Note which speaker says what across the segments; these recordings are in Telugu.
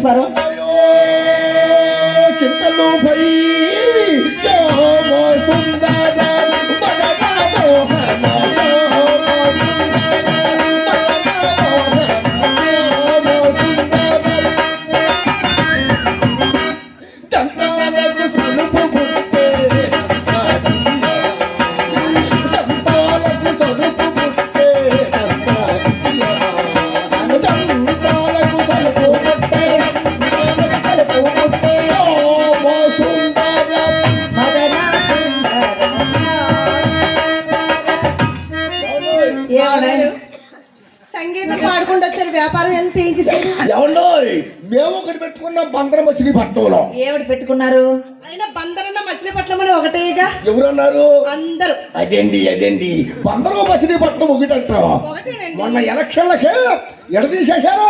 Speaker 1: స్వరం.
Speaker 2: చింతలు పై శ్యామ సుందర మదన మోహన ఎవరన్నారు
Speaker 3: అందరూ.
Speaker 2: అదేండి అదేండి బందరం మచిలీపట్నం ఒకటంట మొన్న ఎలక్షన్లకి ఎడదీసేశారు.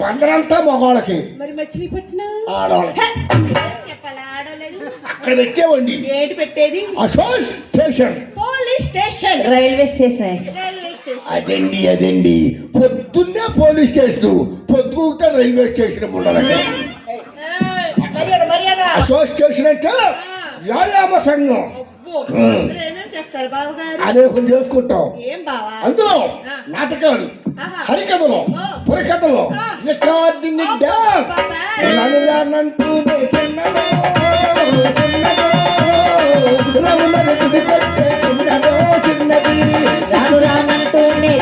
Speaker 2: బందరంతా మగవాళ్ళకి
Speaker 3: మరి మచిలీపట్నం
Speaker 2: ఆడవాళ్ళకి. అక్కడ పెట్టేవండి.
Speaker 3: ఏంటి పెట్టేది?
Speaker 2: అసోస్ station.
Speaker 3: Police station.
Speaker 1: Railway station.
Speaker 3: Railway station.
Speaker 2: అదండి అదండి పొద్దున్నే పోలీస్ స్టేషన్. పొద్దుకుంటే రైల్వే స్టేషన్ ఉండాలండి.
Speaker 3: ఏయ్, మర్యాద మర్యాద.
Speaker 2: అసోస్ స్టేషన్ అంటే వ్యాయామ సంఘం. అనేకం చేసుకుంటాం.
Speaker 3: ఏం బావా?
Speaker 2: అందులో నాటకాలు
Speaker 3: ఆహా.
Speaker 2: హరికథలు. పురకథలు. రికార్డింగ్ డ్యాన్స్ చిన్నదో చిన్నదో చిన్నదో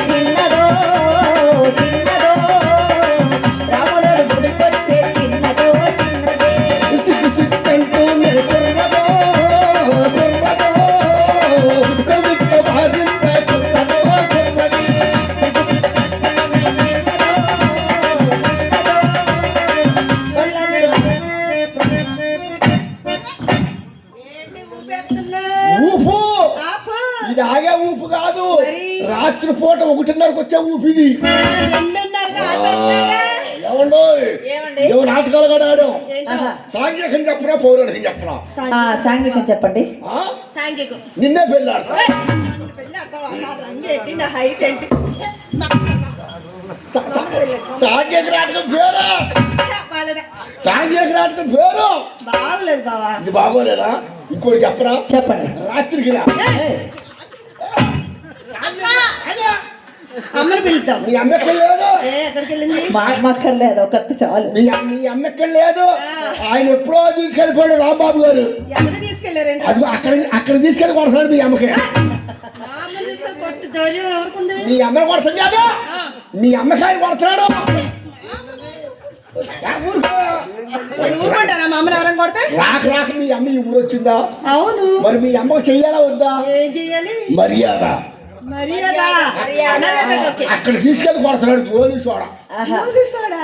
Speaker 2: చిన్నదో సాంఘికం
Speaker 1: చెప్పండి
Speaker 2: ఆ?
Speaker 3: సాంఘికం
Speaker 2: నిన్నే పెళ్ళి ఆడతా
Speaker 3: ఏయ్, నన్ను పెళ్ళి ఆడతావా? నా రంగు ఏంటి? నా హైట్ ఏంటి?
Speaker 2: సా- సా- సాంఘిక నాటకం పేరు? సాంఘిక నాటకం పేరు
Speaker 3: బాగోలేదు బావా
Speaker 2: ఇది బాగోలేదా ఇంకోటి చెప్పరా
Speaker 1: చెప్పండి
Speaker 2: రాత్రికి రా!
Speaker 3: అమ్మని పిలుద్దాం.
Speaker 2: మీ అమ్మెక్కడ లేదు.
Speaker 3: ఏ ఎక్కడికి వెళ్ళింది?
Speaker 1: మా అమ్మక్కర్లేదు ఒకటి చాలు.
Speaker 2: మీ మీ అమ్మెక్కడ లేదు. ఆయన ఎప్పుడో తీసుకెళ్ళిపోయాడు రాంబాబు గారు.
Speaker 3: ఎక్కడ తీసుకెళ్ళారండి
Speaker 2: అది అక్కడ అక్కడ తీసుకెళ్ళి కొడతాడు మీ అమ్మకి.
Speaker 3: మా
Speaker 2: అమ్మని కొడతాం కాదు? మీ అమ్మకాయని కొడతాడు. రా ఊరుకో.
Speaker 3: నేను ఊరుకుంటానా మా అమ్మని ఎవరైనా కొడితే?
Speaker 2: రాక రాక మీ అమ్మ ఈ ఊరు వచ్చిందా?
Speaker 3: అవును.
Speaker 2: మరి మీ అమ్మకు చెయ్యాలా వద్దా?
Speaker 3: ఏం చెయ్యాలి?
Speaker 2: మర్యాద. అక్కడ తీసుకెళ్ళి కొడతాడు గోలి సోడా.
Speaker 1: ఆహా.
Speaker 3: గోలీ సోడా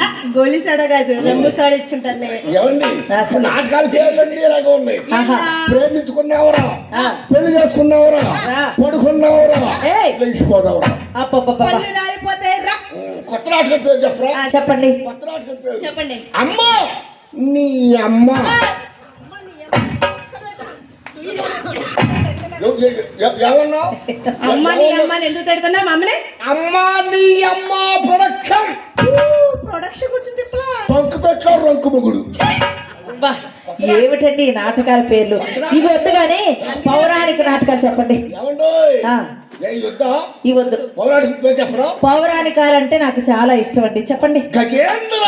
Speaker 3: ఆ, గోలీ సోడా కాదు రంగు సోడా ఇచ్చుంటారులే.
Speaker 2: ఏమండి? ఇప్పుడు నాటకాలు పేర్లండి ఇలాగే ఉన్నాయి.
Speaker 1: ఆహా.
Speaker 2: ప్రేమించుకున్నావరా?
Speaker 1: ఆ.
Speaker 2: పెళ్ళి చేసుకున్నావరా?
Speaker 1: ఆ.
Speaker 2: పడుకున్నావరా. లేచిపోదావరా? కొత్త నాటకం పేరు చెప్పరా?
Speaker 3: ఆ,
Speaker 1: చెప్పండి.
Speaker 2: కొత్త నాటకం పేరు.
Speaker 3: చెప్పండి.
Speaker 2: అమ్మ నీ అమ్మ.
Speaker 3: అమ్మ నీ అమ్మ ఎందుకు తిడుతున్నా మా అమ్మని?
Speaker 2: అమ్మ నీ అమ్మ ప్రొడక్షన్
Speaker 3: ప్రొడక్షన్ కూర్చుని తిప్పలా
Speaker 2: పంకు పెట్టలో రొంకు మొగుడు.
Speaker 1: అబ్బా, ఏమిటండి ఈ నాటకాల పేర్లు? ఇవి వద్దు కానీ పౌరాణిక నాటకాలు చెప్పండి. వద్దు?
Speaker 2: చెప్పరా?
Speaker 1: పౌరాణికాలు అంటే నాకు చాలా ఇష్టం అండి. చెప్పండి.
Speaker 2: గజేంద్ర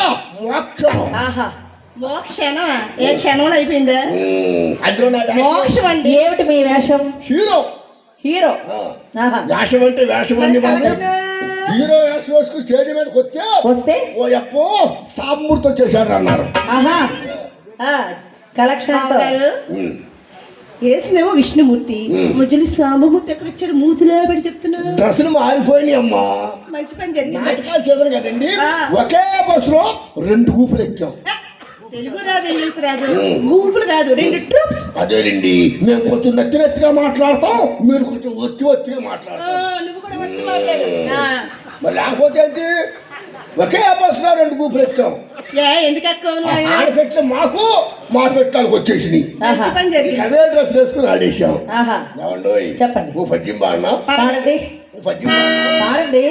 Speaker 1: ఆహా
Speaker 3: మోక్షణం ఏ క్షణం అయిపోయిందా? మోక్షం అండి
Speaker 1: ఏమిటి మీ వేషం?
Speaker 2: హీరో.
Speaker 1: హీరో.
Speaker 2: వేషం అంటే వేషం అండి? హీరో వేషం వేసుకుని స్టేజ్ మీదకి వస్తే
Speaker 1: వస్తే?
Speaker 2: ఓ అప్పో సామూర్తి వచ్చేసాడు అన్నారు.
Speaker 1: ఆహా. ఆ, కలెక్షన్
Speaker 2: ఉమ్.
Speaker 3: వేసినేమో విష్ణుమూర్తి. మధ్యలో సామమూర్తి ఎక్కడ వచ్చాడు మూతిలో పెట్టి చెప్తున్నా
Speaker 2: డ్రెస్సులు మారిపోయినాయి అమ్మా.
Speaker 3: మంచి పని జరిగింది.
Speaker 2: కదండి. ఒకే బస్సులో రెండు ఊపులు ఎక్కాం.
Speaker 3: తెలుగు రాదు ఇంగ్లీష్ రాదు గూపులు కాదు రెండు ట్రూప్స్.
Speaker 2: అదేనండి మేము కొంచెం మాట్లాడతాం మీరు కొంచెం ఒత్తి ఒత్తిగా మాట్లాడతాం
Speaker 3: నువ్వు కూడా వచ్చి మాట్లాడు.
Speaker 2: మరి లేకపోతే ఏంటి? ఒకే బస్సులో రెండు ఊపులు ఎక్కాం
Speaker 3: ఏ ఎందుకు
Speaker 2: మాకు మా పెట్టాలకు వచ్చేసినాయి. డ్రెస్ వేసుకుని ఆడేసాం
Speaker 1: చెప్పండి.
Speaker 2: పద్యం
Speaker 1: పాడండి.
Speaker 2: ఓ పద్యం
Speaker 1: పాడండి.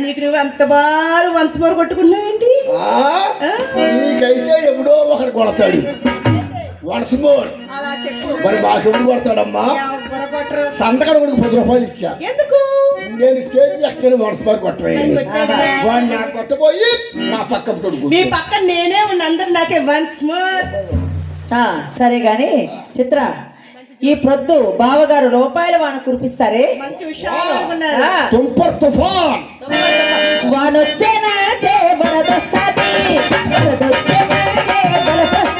Speaker 3: నీకు నువ్వు అంత బారు వన్స్ మోర్ కొట్టుకున్నావేంటి
Speaker 2: ఆ? నీకైతే ఎవడో ఒకడు కొడతాడు. వన్స్ మోర్
Speaker 3: అలా చెప్పు.
Speaker 2: మరి కొడతాడమ్మా? సంతకడ కొడుకు పది రూపాయలు ఇచ్చా.
Speaker 3: ఎందుకు?
Speaker 2: నేను స్టేజ్ ఎక్కని వన్స్ మోర్? వాడు కొట్టబోయి నా పక్క కొడుకు
Speaker 3: మీ పక్కన నేనే ఉన్న అందరు నాకే వన్స్ మోర్
Speaker 1: ఆ, సరే గాని చిత్ర ఈ ప్రొద్దు బావగారు రూపాయల వాన కురిపిస్తారే?
Speaker 3: మంచి విషయాలు
Speaker 2: తుఫాన్.
Speaker 1: వరదొస్తాది. వరదొస్తాది.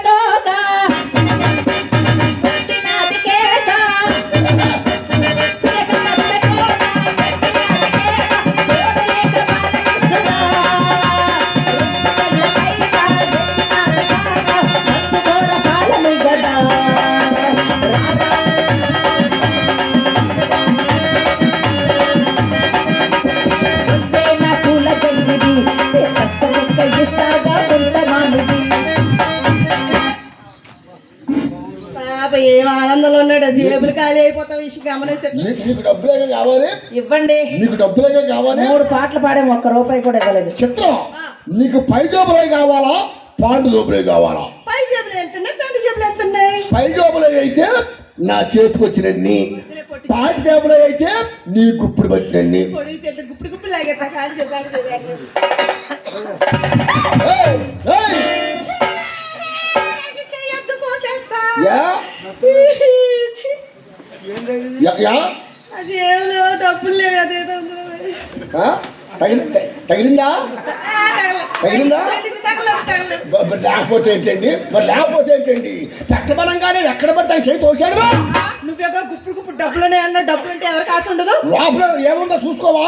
Speaker 3: జేబులు ఖాళీ అయిపోతాం విషయం గమనించట్లేదు
Speaker 2: నీకు నీకు కావాలి?
Speaker 1: ఇవ్వండి.
Speaker 2: నీకు డబ్బులేగా కావాలి?
Speaker 1: మూడు పాటలు పాడే ఒక్క రూపాయి కూడా ఇవ్వలేదు.
Speaker 2: చిత్రం నీకు పై జోబులే కావాలా? పాండు జోబులే కావాలా?
Speaker 3: పై జేబులు ఉన్నాయి ఫ్రంట్ జేబులు ఎంత ఉన్నాయి
Speaker 2: పై జోబులే అయితే నా చేతికి వచ్చినన్ని పాటి జోబులే అయితే నీ గుప్పుడు
Speaker 3: పొడుగు చేత గుప్పుడు గుప్పుడు లాగేస్తా కాదు చెప్పాడు
Speaker 2: ఏయ్, ఏయ్, తగిలిందా?
Speaker 3: తగలదు.
Speaker 2: లేకపోతే ఏంటండి? మరి లేకపోతే ఏంటండి? పెట్టబలంగానే ఎక్కడ పడితే చేయి తోశాడు
Speaker 3: ఆ, నువ్వేగా గుప్పుడు గుప్పుడు డబ్బులు ఉన్నాయన్న డబ్బులు ఉంటే ఎవరికి ఆశ ఉండదు?
Speaker 2: లోపల ఏముందో చూసుకోవా?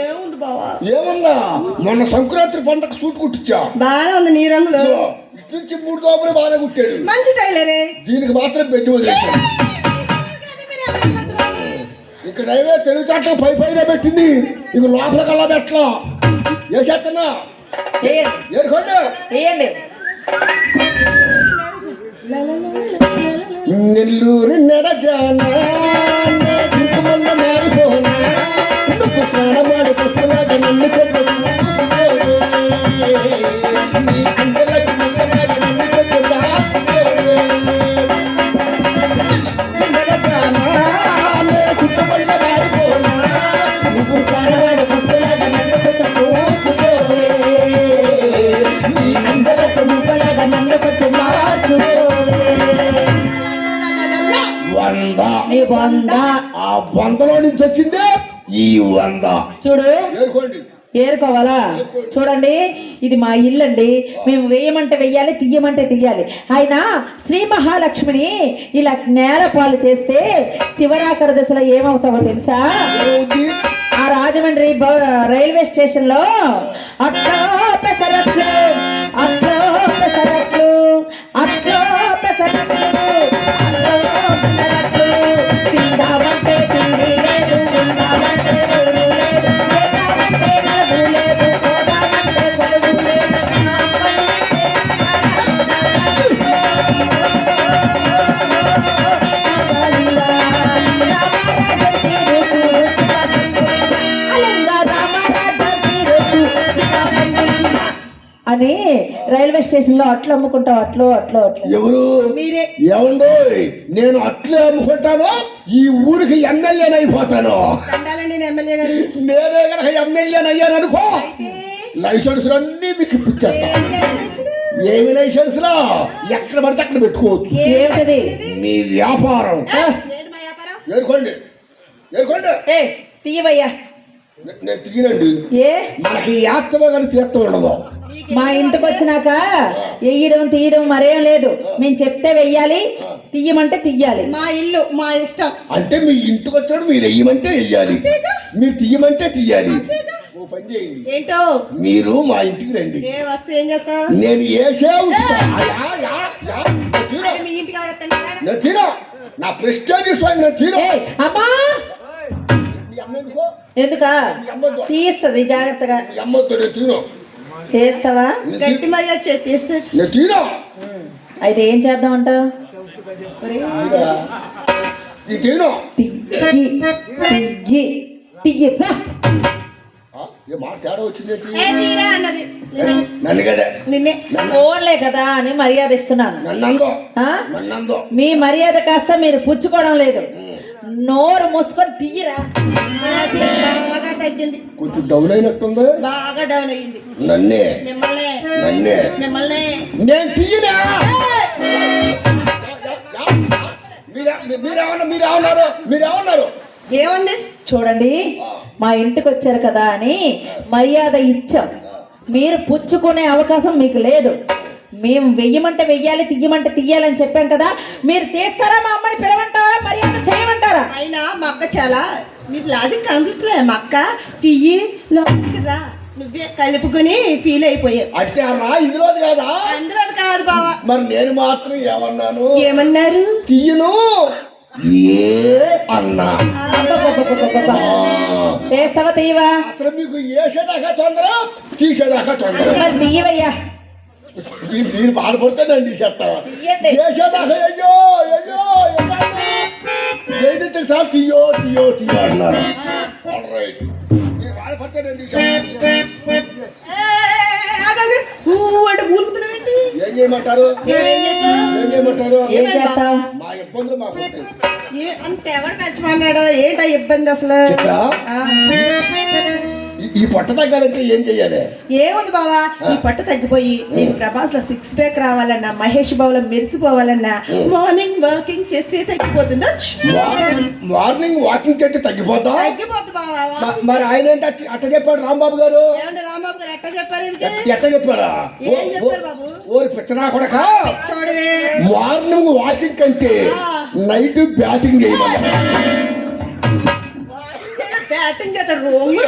Speaker 3: ఏముంది బావా?
Speaker 2: ఏముందా? మొన్న సంక్రాంతి పంటకు సూట్ కుట్టించా.
Speaker 3: బాగానే ఉంది నీ రంగులో
Speaker 2: నుంచి మూడు దోపులు బాగానే కుట్టాడు
Speaker 3: మంచి టైలరే
Speaker 2: దీనికి మాత్రం పెట్టి వదిలేశాడు ఇక్కడ ఏవే తెలివితేటలు పై పైన పెట్టింది ఇక లోపల కల్లా పెట్టలా ఏ చేస్తున్నా ఏరుకోండి
Speaker 1: వేయండి
Speaker 2: నెల్లూరు నెడజానా
Speaker 1: ఇది మా ఇల్లు అండి మేము వేయమంటే వెయ్యాలి తీయమంటే తీయాలి. ఆయన శ్రీ మహాలక్ష్మిని ఇలా నేల పాలు చేస్తే చివరాఖరి దశలో ఏమవుతావో తెలుసా? ఆ రాజమండ్రి రైల్వే స్టేషన్లో అట్లో పెసరట్లు రైల్వే స్టేషన్లో అట్లు అమ్ముకుంటావు అట్లు అట్లు అట్లు.
Speaker 2: ఎవరు?
Speaker 3: మీరే.
Speaker 2: ఏమండో? నేను అట్లే అమ్ముకుంటాను ఈ ఊరికి ఎమ్మెల్యేని అయిపోతాను.
Speaker 3: ఎమ్మెల్యే గారు
Speaker 2: నేనే కనుక ఎమ్మెల్యేని అయ్యాను అనుకో లైసెన్స్ అన్ని మీకు
Speaker 3: లైసెన్సులు?
Speaker 2: ఏమి లైసెన్స్? లా ఎక్కడ పడితే అక్కడ పెట్టుకోవచ్చు. మీ వ్యాపారం. ఏరుకోండి ఏరుకోండి
Speaker 1: ఏ తీయవయ్యా.
Speaker 2: నేను తిగినండి
Speaker 1: ఏ?
Speaker 2: మనకి యాత్ర కానీ తీర్థం ఉండదు.
Speaker 1: మా ఇంటికి వచ్చినాక వెయ్యడం తీయడం మరేం లేదు. మేము చెప్తే వెయ్యాలి తీయమంటే తీయాలి.
Speaker 3: మా ఇల్లు మా ఇష్టం.
Speaker 2: అంటే మీ ఇంటికి వచ్చాడు మీరు వెయ్యమంటే వెయ్యాలి మీరు తీయమంటే తీయాలి. ఓ పని చేయండి.
Speaker 3: ఏంటో?
Speaker 2: మీరు మా ఇంటికి రండి.
Speaker 3: ఏ వస్తే ఏం
Speaker 2: నేను వేసే.
Speaker 3: మీ ఇంటికి
Speaker 2: తీరా. నా ప్రెస్టేజ్ స్వామి నేను తీరా.
Speaker 1: అమ్మ!
Speaker 2: ఎందుకో?
Speaker 1: తీస్తుంది జాగ్రత్తగా.
Speaker 2: నేను
Speaker 3: గట్టి
Speaker 2: తీ-
Speaker 3: మర్యాద చేస్తాడు
Speaker 2: నేను తీరా
Speaker 1: అయితే ఏం
Speaker 3: మీరే అన్నది.
Speaker 2: నన్ను కదా.
Speaker 3: నిన్నే
Speaker 1: ఫోన్లే కదా అని మర్యాద ఇస్తున్నాను. మీ మర్యాద కాస్త మీరు పుచ్చుకోవడం లేదు. నోరు మూసుకొని తీయరా?
Speaker 3: బాగా తగ్గింది.
Speaker 2: కొంచెం డౌన్ అయినట్టుంది.
Speaker 3: బాగా డౌన్ అయ్యింది
Speaker 2: నన్నే.
Speaker 3: మిమ్మల్ని.
Speaker 2: నన్నే.
Speaker 3: మిమ్మల్ని.
Speaker 2: నేను తీయనా? మీరే- మీరేమన్నా మీరేమన్నారు? మీరేమన్నారు?
Speaker 3: ఏముంది
Speaker 1: చూడండి మా ఇంటికి వచ్చారు కదా అని మర్యాద ఇచ్చాం. మీరు పుచ్చుకునే అవకాశం మీకు లేదు. మేము వెయ్యమంటే వెయ్యాలి తీయమంటే తీయాలని చెప్పాం కదా. మీరు తీస్తారా మా అమ్మని పిలవంటారా? మర్యాద చేయమంటారా?
Speaker 3: అయినా మా అక్క చాలా నీకు లాజిక్ కనిపించలే మా అక్క? తీయి లోపలికి రా. నువ్వే కలుపుకొని ఫీల్ అయిపోయావు
Speaker 2: అంటే రా ఇదిలోది కాదా?
Speaker 3: అందులో అది కాదు బావ.
Speaker 2: మరి నేను మాత్రం ఏమన్నాను?
Speaker 3: ఏమన్నారు?
Speaker 2: తీయను. ఏ అన్నా?
Speaker 1: వేస్తావా తీయవా?
Speaker 2: అసలు మీకు వేసేదాకా తొందర తీసేదాకా తొందర
Speaker 1: మరి తీయవయ్యా.
Speaker 2: మీరు- బాధపడితే నేను తీసేస్తాను
Speaker 1: తీయండి.
Speaker 2: వేసేదాకా అయ్యో అయ్యో ఏంటి తెలుసా తీయో తీయో తీయో అన్నారు All right. మీరు బాధపడితే నేను తీసేస్తాను
Speaker 3: ఊ అంటే ఊరుకుతున్నావేంటి?
Speaker 2: ఏం చేయమంటారు?
Speaker 3: ఏం చేస్తావు?
Speaker 2: ఏం చేయమంటారు?
Speaker 1: ఏం చేస్తావు
Speaker 2: మా ఇబ్బందులు మాకు ఉంటాయి.
Speaker 3: ఏ- అంత ఎవరు పెంచమన్నాడు? ఏంటా ఇబ్బంది అసలు?
Speaker 2: చిత్ర?
Speaker 3: ఆ.
Speaker 2: ఈ- పొట్ట తగ్గాలంటే ఏం చెయ్యాలి?
Speaker 3: ఏముంది బావా? ఈ పట్టు తగ్గిపోయి నేను ప్రభాస్లో సిక్స్ ప్యాక్ రావాలన్నా మహేష్ బాబులో మెరిసిపోవాలన్నా మార్నింగ్ వాకింగ్ చేస్తే తగ్గిపోతుందా?
Speaker 2: మార్నింగ్ వాకింగ్ చేస్తే తగ్గిపోతా
Speaker 3: తగ్గిపోతుంది బావా.
Speaker 2: మరి ఆయన ఏంటి అట్ట- చెప్పాడు రాంబాబు గారు?
Speaker 3: రాంబాబు గారు ఎట్లా చెప్పారు?
Speaker 2: ఎట్ట- ఎట్ట
Speaker 3: చెప్పారు
Speaker 2: ఓరి పిచ్చనా కొడక? మార్నింగ్ వాకింగ్ కంటే నైట్ బ్యాటింగ్ చేయమన్నా
Speaker 3: బ్యాటింగ్ చేత రొంగు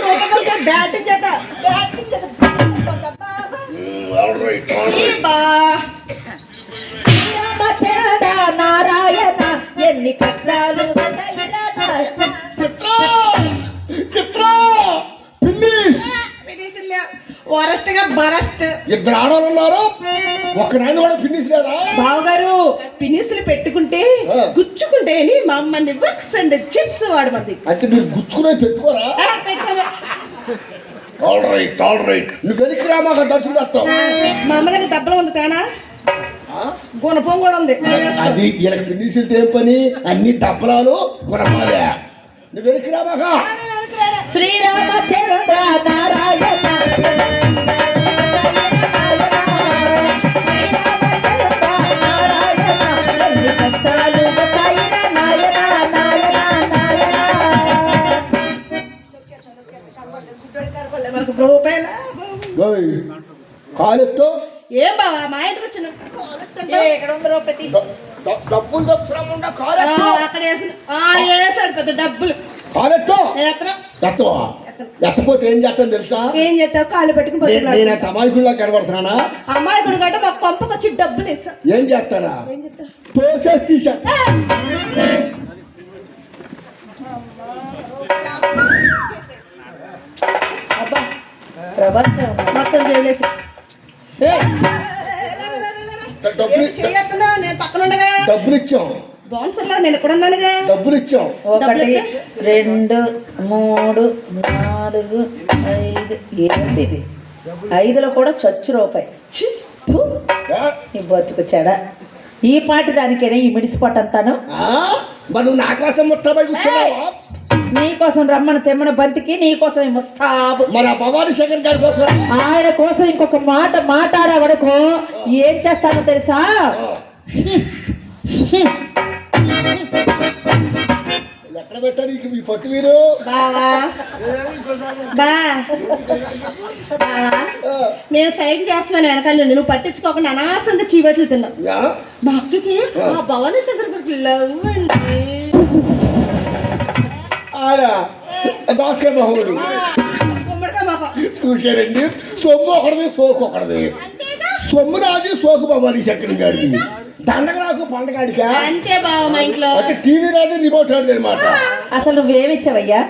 Speaker 3: బ్యాటింగ్ చేత బ్యాటింగ్ చేత
Speaker 1: శ్రీరామచంద్ర నారాయణ ఎన్ని కష్టాలు
Speaker 3: బరస్ట్
Speaker 2: ఇద్దరు ఆడవాళ్ళు ఉన్నారు? ఒక నాయన కూడా ఫినిష్ లేదా?
Speaker 3: బావగారు పినిసులు పెట్టుకుంటే
Speaker 2: ఆ.
Speaker 3: గుచ్చుకుంటే అని మా అమ్మని బక్స్ అండ్ చిప్స్ వాడమంది.
Speaker 2: అంటే మీరు గుచ్చుకునే పెట్టుకోరా?
Speaker 3: ఆ.
Speaker 2: ఆల్ రైట్ ఆల్ రైట్ నువ్వు వెనక్కి రా మాకు దర్శనం చేస్తావు
Speaker 3: మా అమ్మలకి దెబ్బలు ఉంది తేనా? గుణపం కూడా ఉంది.
Speaker 2: అది వీళ్ళకి ఫినిష్ ఏం పని? అన్ని డబ్బలాలు గుణపాలే. నువ్వు వెనక్కి రా మాక
Speaker 1: నారాయణ శ్రీరామచంద్ర నారాయణ
Speaker 2: కాలెత్తో.
Speaker 3: ఏం బావా మా ఇంటికి వచ్చిన
Speaker 2: డబ్బులు
Speaker 3: తప్పుడా
Speaker 2: కాలు
Speaker 3: అక్కడ వేసిన వేసాడు పెద్ద డబ్బులు.
Speaker 2: కాలెత్తో. ఎత్తవా? ఎత్తపోతే ఏం చేస్తాను తెలుసా?
Speaker 3: ఏం చేస్తావు? కాళ్ళు పెట్టుకుని.
Speaker 2: నేను అంటే అమాయకుల్లా కనబడుతున్నానా?
Speaker 3: అమ్మాయి కూడా గట్ట మాకు పంపకు వచ్చి డబ్బులు ఇస్తా.
Speaker 2: ఏం చేస్తారా తోసేసి తీసా.
Speaker 3: మొత్తం చేయలేసి
Speaker 2: డబ్బులు ఇచ్చాం.
Speaker 3: బౌన్సర్లా నేను ఎక్కడ ఉన్నానుగా
Speaker 2: డబ్బులు ఇచ్చాం
Speaker 1: ఒకటి రెండు మూడు నాలుగు ఐదు ఏంటి ఇది. ఐదులో కూడా చచ్చు రూపాయి? ఈ బతుకు చెడ ఈ పాటి దానికేనే ఈ మిడిసిపట్టంతాను
Speaker 2: ఆ? మరి నా కోసం ముట్టబై కూర్చున్నావా?
Speaker 1: నీకోసం రమ్మని తెమ్మన బంతికి నీకోసం ఈ ముస్తాబు
Speaker 2: మరి ఆ భవానీ శంకర్ గారి కోసం?
Speaker 1: ఆయన కోసం ఇంకొక మాట మాట్లాడే వరకు ఏం చేస్తానో తెలుసా?
Speaker 2: ఎక్కడ పెట్టారు మీ పట్టు వీరు
Speaker 3: బావా. బా. బావా. నేను సైకిల్ చేస్తున్నాను వెనకాల నుండి. నువ్వు పట్టించుకోకుండా అనవసరంగా చీవట్లు తిన్నావు? మా అక్కకి ఆ. భవానీ శంకర్ గారికి లవ్ అండి.
Speaker 2: ఆడా.
Speaker 3: గుమ్మడికాయ మొహం.
Speaker 2: చూశారండి? సొమ్ము ఒకటిది సోకు ఒకటిది? సొమ్ము నాది సోకు భవానీ శంకర్ గారిది. దండగ నాకు పండగాడికా
Speaker 3: అంతే బావ మా ఇంట్లో.
Speaker 2: అంటే టీవీ రాదు రిమోట్ రాదు అనమాట
Speaker 1: అసలు నువ్వేమిచ్చావయ్యా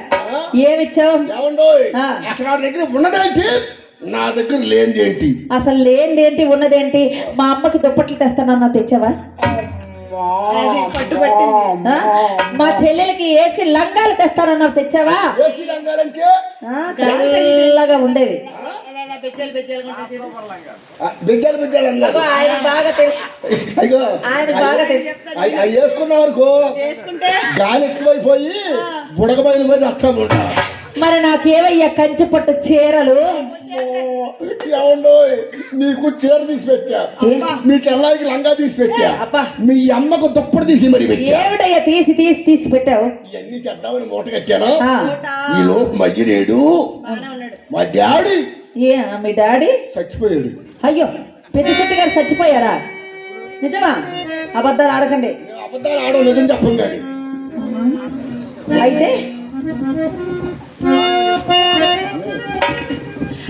Speaker 1: ఏమిచ్చావు?
Speaker 2: ఏమండో. అసలు నా దగ్గర ఉన్నదేంటి? నా దగ్గర లేనిదేంటి?
Speaker 1: అసలు లేనిదేంటి ఉన్నదేంటి? మా అమ్మకి దుప్పట్లు తెస్తానన్నా తెచ్చావా?
Speaker 3: అది పట్టుబట్టింది
Speaker 1: ఆ? మా చెల్లెలకి ఏసీ లంగాలు తెస్తానన్నావు తెచ్చావా
Speaker 2: ఏసీ రంగాలంటే
Speaker 1: ఆ, చల్లగా ఉండేవి
Speaker 3: బెజ్జలు బెజ్జలు
Speaker 2: అన్నారు
Speaker 1: ఆయన బాగా తెలుసు ఆయన బాగా తెలుసు
Speaker 2: అవి అనుకో గాలి ఎక్కువైపోయి బుడగబయలు మీద అర్థం ఉంటా
Speaker 1: మరి నాకేవయ్యా కంచి పట్టు చీరలు?
Speaker 2: ఏమండో నీకు చీర తీసి పెట్టా. మీ చెల్లాయికి లంగా తీసి పెట్టా. మీ అమ్మకు దుప్పటి తీసి మరి పెట్టా.
Speaker 1: ఏమిటయ్యా తీసి తీసి తీసి పెట్టావు?
Speaker 2: ఇవన్నీ తెద్దామని మూట కట్టాను?
Speaker 1: ఆ,
Speaker 2: ఈ లోపు మధ్యనేడు మా డాడీ.
Speaker 1: ఏ మీ డాడీ?
Speaker 2: చచ్చిపోయాడు.
Speaker 1: అయ్యో పెద్దశెట్టి గారు చచ్చిపోయారా? నిజమా? అబద్ధాలు ఆడకండి.
Speaker 2: అబద్ధాలు ఆడో నిజం చెప్పం కానీ
Speaker 1: అయితే?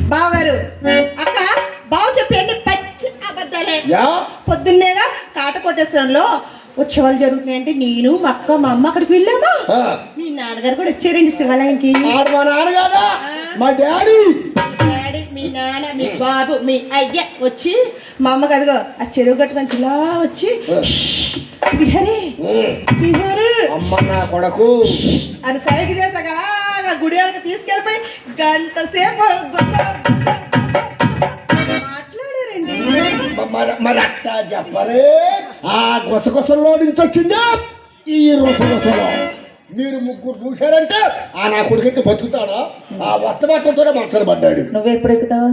Speaker 3: బావగారు అక్క బావ చెప్పండి పచ్చి అబద్ధాలే. పొద్దున్నేగా కాటకోటేశ్వరంలో ఉత్సవాలు జరుగుతున్నాయంటే నేను మా అక్క మా అమ్మ అక్కడికి వెళ్ళామా. మీ నాన్నగారు కూడా వచ్చారండి శివాలయంకి
Speaker 2: ఆడు మా నాన్న కాదా? మా డాడీ.
Speaker 3: డాడీ మీ నాన్న మీ బాబు మీ అయ్య వచ్చి మా అమ్మకి అదిగో ఆ చెరువు గట్టు నుంచి ఇలా వచ్చి శ్రీహరి
Speaker 2: ఉమ్.
Speaker 3: శ్రీహరి.
Speaker 2: అమ్మ నా కొడుకు.
Speaker 3: అని సైకి చేసాక అలాగా గుడి వాళ్ళకి తీసుకెళ్ళిపోయి గంట సేపు గుస, గుస, గుస, గుస మాట్లాడారండి.
Speaker 2: మ- మరి మరి అట్టా చెప్పరే. ఆ గుసగుసల్లో నుంచి వచ్చిందా? ఈ రుసగుసలో మీరు ముగ్గురు చూశారంటే ఆ నా కొడుకు బతుకుతాడా? ఆ వత్త బట్టలతోనే మంచలు పడ్డాడు.
Speaker 1: నువ్వు ఎప్పుడు ఎక్కుతావు?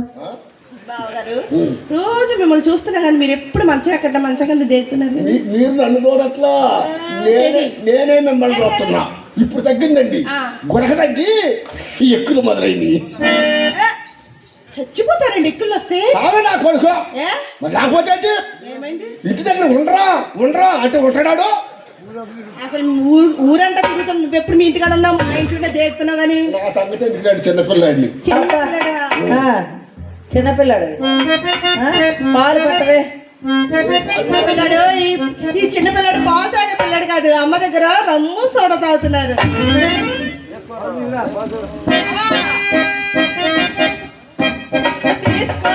Speaker 3: బావగారు రోజు మిమ్మల్ని చూస్తున్నా కానీ మీరు ఎప్పుడు మంచిగా ఎక్కడ మంచిగా దిగుతున్నారు
Speaker 2: మీరు నన్ను చూడట్లా. నేనే నేనే మిమ్మల్ని చూస్తున్నా. ఇప్పుడు తగ్గిందండి. గురక తగ్గి ఈ ఎక్కులు మొదలైంది.
Speaker 3: చచ్చిపోతారండి ఎక్కులు వస్తే.
Speaker 2: తావే నా కొడుకు.
Speaker 3: ఏ?
Speaker 2: మరి లేకపోతే ఇంటి దగ్గర ఉండరా? ఉండరా? అంటే ఉంటాడాడు?
Speaker 3: అసలు ఊరు ఊరంతా తిరుగుతాం నువ్వు ఎప్పుడు మీ ఇంటికాడ ఉన్నావు? మా ఇంట్లోనే దేగుతున్నావు కానీ?
Speaker 2: నా సంగతి చిన్నపిల్లాడిని.
Speaker 3: చిన్నపిల్లడా?
Speaker 1: ఆ, చిన్నపిల్లాడు ఆ, పాలు పట్టవే.
Speaker 3: పిల్లాడు ఈ ఈ చిన్న పిల్లాడు పాలు తాగే పిల్లాడు కాదు. అమ్మ దగ్గర రమ్ము సోడ తాగుతున్నారు. తీసుకో,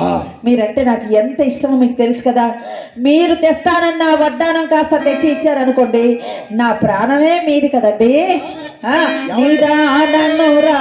Speaker 2: ఆ.
Speaker 1: మీరంటే నాకు ఎంత ఇష్టమో మీకు తెలుసు కదా. మీరు తెస్తానన్న వడ్డానం కాస్త తెచ్చి ఇచ్చారనుకోండి నా ప్రాణమే మీది కదండి. ఆ, నిదాననురా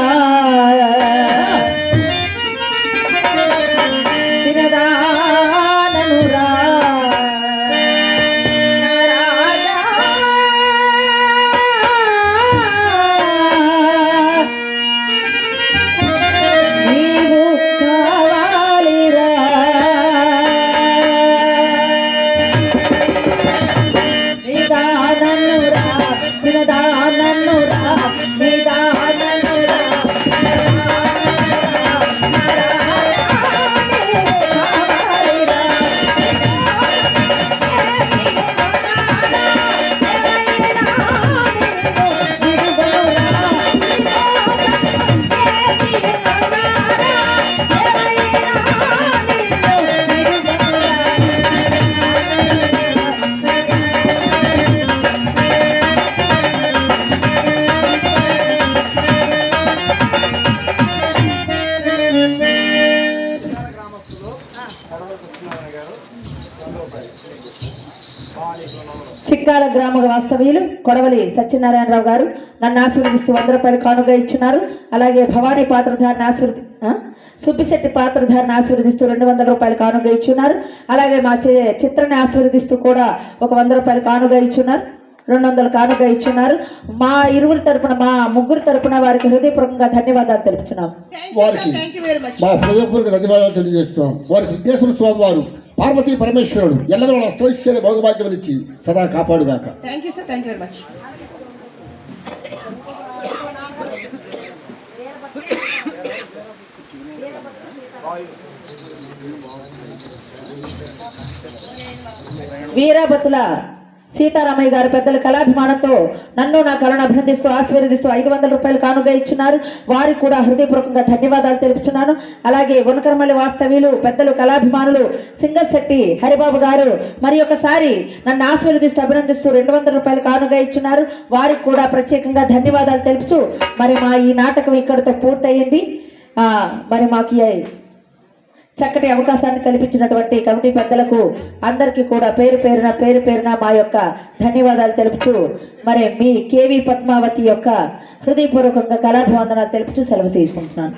Speaker 1: చిక్కాల గ్రామ వాస్తవ్యులు కొడవలి సత్యనారాయణరావు గారు నన్ను ఆశీర్వదిస్తూ వంద రూపాయలు కానుగా ఇచ్చినారు. అలాగే భవానీ పాత్రధారిని ఆశీర్వది సుబ్బిశెట్టి పాత్రధారిని ఆశీర్వదిస్తూ రెండు వందల రూపాయలు కానుగా ఇచ్చున్నారు అలాగే మా చిత్రని ఆశీర్వదిస్తూ కూడా ఒక వంద రూపాయలు కానుగా ఇచ్చున్నారు రెండు వందలు కానుగా ఇచ్చున్నారు మా ఇరువురి తరపున మా ముగ్గురు తరపున వారికి హృదయపూర్వకంగా ధన్యవాదాలు తెలుపుచున్నాం.
Speaker 2: వారికి మా హృదయపూర్వక ధన్యవాదాలు తెలియజేస్తున్నాం. వారి విఘ్నేశ్వర స్వామి వారు పార్వతీ పరమేశ్వరుడు ఎల్లరూ అష్టైశ్వర్య భోగభాగ్యం ఇచ్చి సదా కాపాడుగాక.
Speaker 3: Thank you sir thank you very much
Speaker 1: Veerabathula Seetharamaiah garu పెద్దల కళాభిమానంతో నన్ను నా కళను అభినందిస్తూ ఆశీర్వదిస్తూ ఐదు వందల రూపాయలు కానుగా ఇచ్చినారు. వారికి కూడా హృదయపూర్వకంగా ధన్యవాదాలు తెలుపుచున్నాను. అలాగే వనకరమల్లి వాస్తవ్యులు పెద్దలు కళాభిమానులు సింగశెట్టి హరిబాబు గారు మరి ఒకసారి నన్ను ఆశీర్వదిస్తూ అభినందిస్తూ రెండు వందల రూపాయలు కానుగా ఇచ్చినారు. వారికి కూడా ప్రత్యేకంగా ధన్యవాదాలు తెలుపుచు మరి మా ఈ నాటకం ఇక్కడితో పూర్తయింది. మరి మాకు చక్కటి అవకాశాన్ని కల్పించినటువంటి కమిటీ పెద్దలకు అందరికీ కూడా పేరు పేరున పేరు పేరున మా యొక్క ధన్యవాదాలు తెలుపుతూ మరి మీ కేవి పద్మావతి యొక్క హృదయపూర్వకంగా కళాభివందనాలు తెలుపుతూ సెలవు తీసుకుంటున్నాను.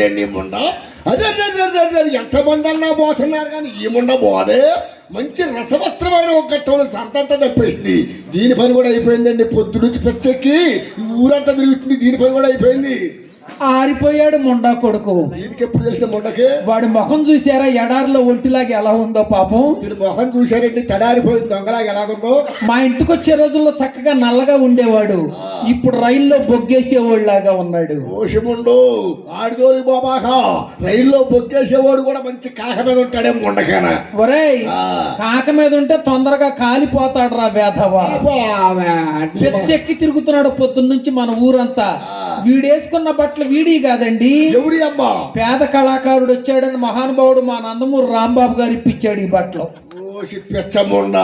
Speaker 2: వచ్చేసిందండి ఈ ముండ? అదే అదే, అదే, ఎంత మందన్నా పోతున్నారు కానీ ఈ ముండ పోదే మంచి రసవత్రమైన ఒక గట్టంలో సరదంతా తప్పేసింది దీని పని కూడా అయిపోయిందండి. పొద్దు నుంచి పెచ్చెక్కి ఊరంతా తిరుగుతుంది. దీని పని కూడా అయిపోయింది.
Speaker 4: ఆరిపోయాడు ముండా కొడుకు.
Speaker 2: ఎప్పుడు తెలిసిన ముండకి?
Speaker 4: వాడి ముఖం చూసారా ఎడారిలో ఒంటిలాగా ఎలా ఉందో పాపం.
Speaker 2: దీని మొహం చూశారండి తడారిపోయింది దొంగలాగా ఎలాగుందో.
Speaker 4: మా ఇంటికి వచ్చే రోజుల్లో చక్కగా నల్లగా ఉండేవాడు. ఇప్పుడు రైల్లో బొగ్గేసేవాళ్ళలాగా ఉన్నాడు.
Speaker 2: ఓషముండు ఆడిదోరి బాబాగా రైల్లో బొక్కేసేవాడు కూడా మంచి కాక మీద ఉంటాడే ముండకేనా?
Speaker 4: ఒరేయ్. కాక మీద ఉంటే తొందరగా కాలిపోతాడు రా వేధవా పెచ్చెక్కి తిరుగుతున్నాడు పొద్దున్నుంచి మన ఊరంతా. వీడేసుకున్న బట్టలు వీడి కాదండి.
Speaker 2: ఎవరి అమ్మా?
Speaker 4: పేద కళాకారుడు వచ్చాడని మహానుభావుడు మా నందమూరి రాంబాబు గారు ఇప్పించాడు ఈ బట్టలు.
Speaker 2: పెచ్చముండ.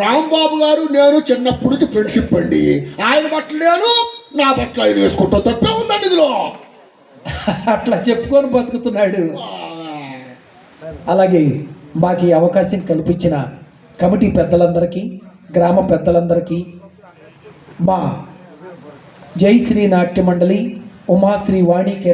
Speaker 2: రాంబాబు గారు నేను చిన్నప్పుడు ఫ్రెండ్షిప్ అండి. ఆయన బట్టలు నేను నా బట్టలు ఆయన వేసుకుంటా. తప్పే ఉందండి ఇందులో.
Speaker 4: అట్లా చెప్పుకొని బతుకుతున్నాడు. అలాగే మాకు ఈ అవకాశం కల్పించిన కమిటీ పెద్దలందరికీ గ్రామ పెద్దలందరికీ మా जय श्री नाट्य मंडली उमाश्री वाणी के